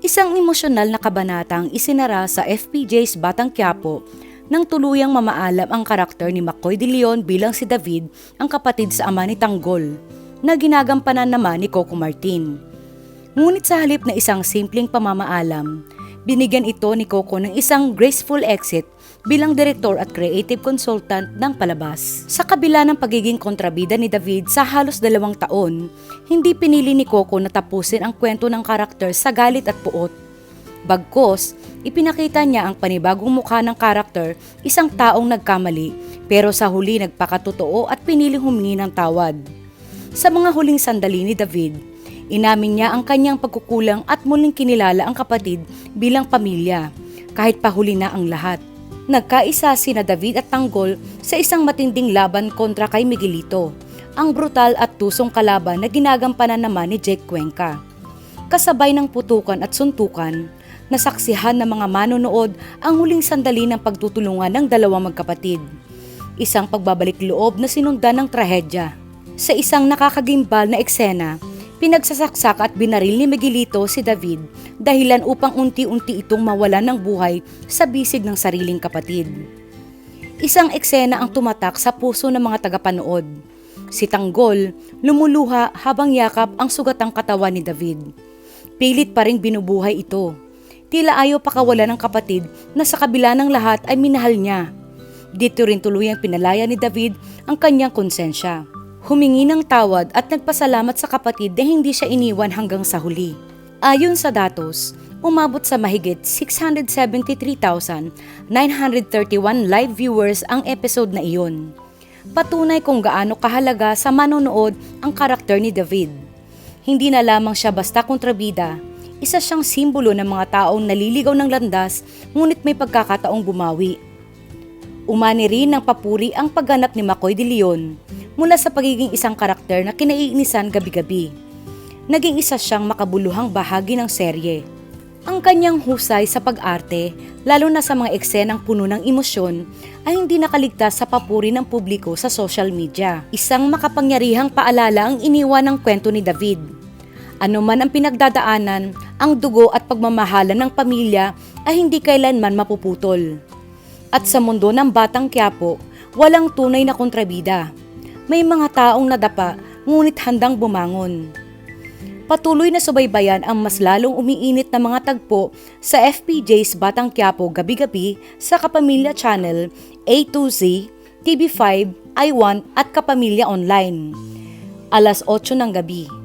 Isang emosyonal na kabanatang isinara sa FPJ's Batang Quiapo nang tuluyang mamaalam ang karakter ni McCoy de Leon bilang si David, ang kapatid sa ama ni Tanggol, na ginagampanan naman ni Coco Martin. Ngunit sa halip na isang simpleng pamamaalam, binigyan ito ni Coco ng isang graceful exit bilang direktor at creative consultant ng palabas. Sa kabila ng pagiging kontrabida ni David sa halos dalawang taon, hindi pinili ni Coco na tapusin ang kwento ng karakter sa galit at puot. Bagkos, ipinakita niya ang panibagong mukha ng karakter, isang taong nagkamali, pero sa huli nagpakatotoo at piniling humingi ng tawad. Sa mga huling sandali ni David, inamin niya ang kanyang pagkukulang at muling kinilala ang kapatid bilang pamilya, kahit pahuli na ang lahat. Nagkaisa sina David at Tanggol sa isang matinding laban kontra kay Miguelito, ang brutal at tusong kalaban na ginagampanan naman ni Jake Cuenca. Kasabay ng putukan at suntukan, nasaksihan ng mga manonood ang huling sandali ng pagtutulungan ng dalawang magkapatid. Isang pagbabalik loob na sinundan ng trahedya. Sa isang nakakagimbal na eksena, pinagsasaksak at binaril ni Miguelito si David dahilan upang unti-unti itong mawalan ng buhay sa bisig ng sariling kapatid. Isang eksena ang tumatak sa puso ng mga tagapanood. Si Tanggol lumuluha habang yakap ang sugatang katawan ni David. Pilit pa ring binubuhay ito. Tila ayaw pakawalan ng kapatid na sa kabila ng lahat ay minahal niya. Dito rin tuluyang pinalaya ni David ang kanyang konsensya. Humingi ng tawad at nagpasalamat sa kapatid na hindi siya iniwan hanggang sa huli. Ayon sa datos, umabot sa mahigit 673,931 live viewers ang episode na iyon. Patunay kung gaano kahalaga sa manonood ang karakter ni David. Hindi na lamang siya basta kontrabida, isa siyang simbolo ng mga taong naliligaw ng landas ngunit may pagkakataong bumawi. Umani rin ng papuri ang pagganap ni Makoy de Leon mula sa pagiging isang karakter na kinaiinisan gabi-gabi. Naging isa siyang makabuluhang bahagi ng serye. Ang kanyang husay sa pag-arte, lalo na sa mga eksenang puno ng emosyon, ay hindi nakaligtas sa papuri ng publiko sa social media. Isang makapangyarihang paalala ang iniwan ng kwento ni David. Ano man ang pinagdadaanan, ang dugo at pagmamahala ng pamilya ay hindi kailanman mapuputol. At sa mundo ng Batang Quiapo, walang tunay na kontrabida. May mga taong nadapa ngunit handang bumangon. Patuloy na subaybayan ang mas lalong umiinit na mga tagpo sa FPJ's Batang Quiapo gabi-gabi sa Kapamilya Channel, A2Z, TV5, I1 at Kapamilya Online. Alas 8 ng gabi.